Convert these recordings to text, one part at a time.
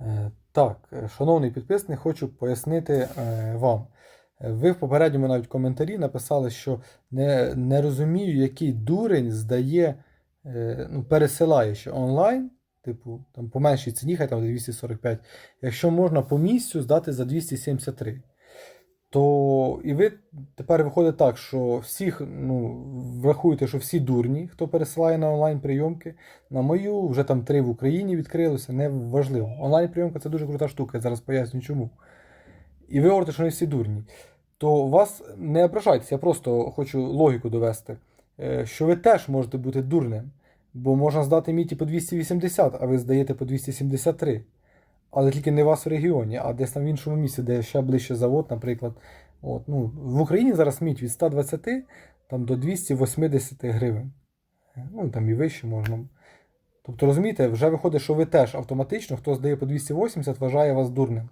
Е, Так, е, шановний підписник, хочу пояснити е, вам. Ви в попередньому навіть коментарі написали, що не, не розумію, який дурень здає, ну, пересилає ще онлайн, типу, там по меншій ціні, хай там 245, якщо можна по місцю здати за 273. То і ви тепер виходить так, що всіх, ну, врахуєте, що всі дурні, хто пересилає на онлайн прийомки. На мою вже там три в Україні відкрилося, не важливо. Онлайн прийомка це дуже крута штука, я зараз поясню чому. І ви говорите, що не всі дурні. То вас не ображайтеся, я просто хочу логіку довести, е, що ви теж можете бути дурним, бо можна здати міті по 280, а ви здаєте по 273. Але тільки не у вас в регіоні, а десь там в іншому місці, де ще ближче завод, наприклад. От, ну, в Україні зараз мідь від 120 там, до 280 гривень. Ну, там і вище можна. Тобто, розумієте, вже виходить, що ви теж автоматично, хто здає по 280, вважає вас дурним.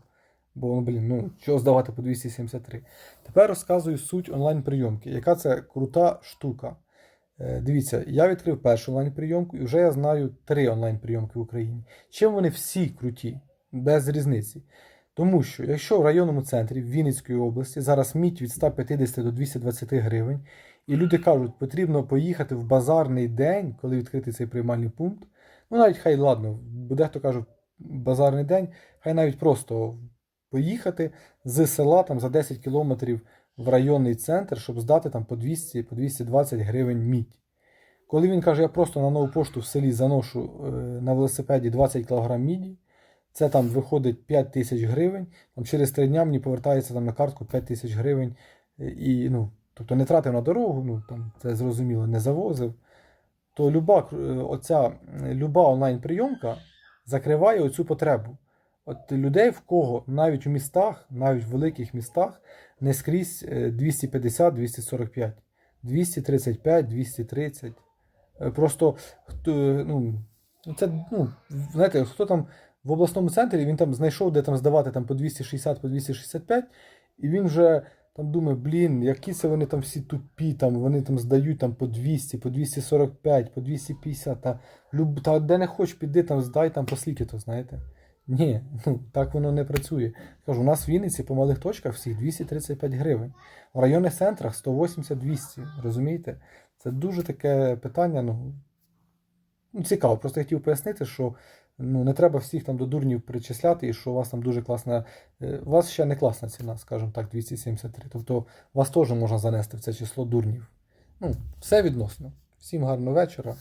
Бо, ну, блін, ну, що здавати по 273. Тепер розказую суть онлайн-прийомки. Яка це крута штука. Е, Дивіться, я відкрив першу онлайн-прийомку і вже я знаю три онлайн-прийомки в Україні. Чим вони всі круті, без різниці. Тому що, якщо в районному центрі Вінницької області зараз мідь від 150 до 220 гривень, і люди кажуть, потрібно поїхати в базарний день, коли відкритий цей приймальний пункт. Ну, навіть хай ладно, бо дехто каже, базарний день, хай навіть просто поїхати з села там, за 10 кілометрів в районний центр, щоб здати там по 200 по 220 гривень мідь. Коли він каже, я просто на нову пошту в селі заношу е, на велосипеді 20 кг міді, це там виходить 5 тисяч гривень, там через 3 дня мені повертається там на картку 5 тисяч гривень. І, ну, тобто не тратив на дорогу, ну, там, це зрозуміло, не завозив. То люба, е, оця, е, люба онлайн-прийомка закриває оцю потребу. От людей, в кого навіть у містах, навіть в великих містах, не скрізь е, 250-245, 235, 230. Е, Просто е, ну, це, ну, знаєте, хто там в обласному центрі, він там знайшов, де там здавати там, по 260, по 265, і він вже там думає, блін, які це вони там всі тупі, там, вони там здають там, по 200, по 245, по 250, та, люб, та де не хочеш, піди там, здай там по скільки то, знаєте. Ні, ну, так воно не працює. Кажу, у нас в Вінниці по малих точках всіх 235 гривень. В районних центрах 180-200. Розумієте? Це дуже таке питання. Ну, ну, цікаво. Просто я хотів пояснити, що ну, не треба всіх там до дурнів причисляти, і що у вас там дуже класна. е, У вас ще не класна ціна, скажімо так, 273. Тобто вас теж можна занести в це число дурнів. Ну, все відносно. Всім гарного вечора.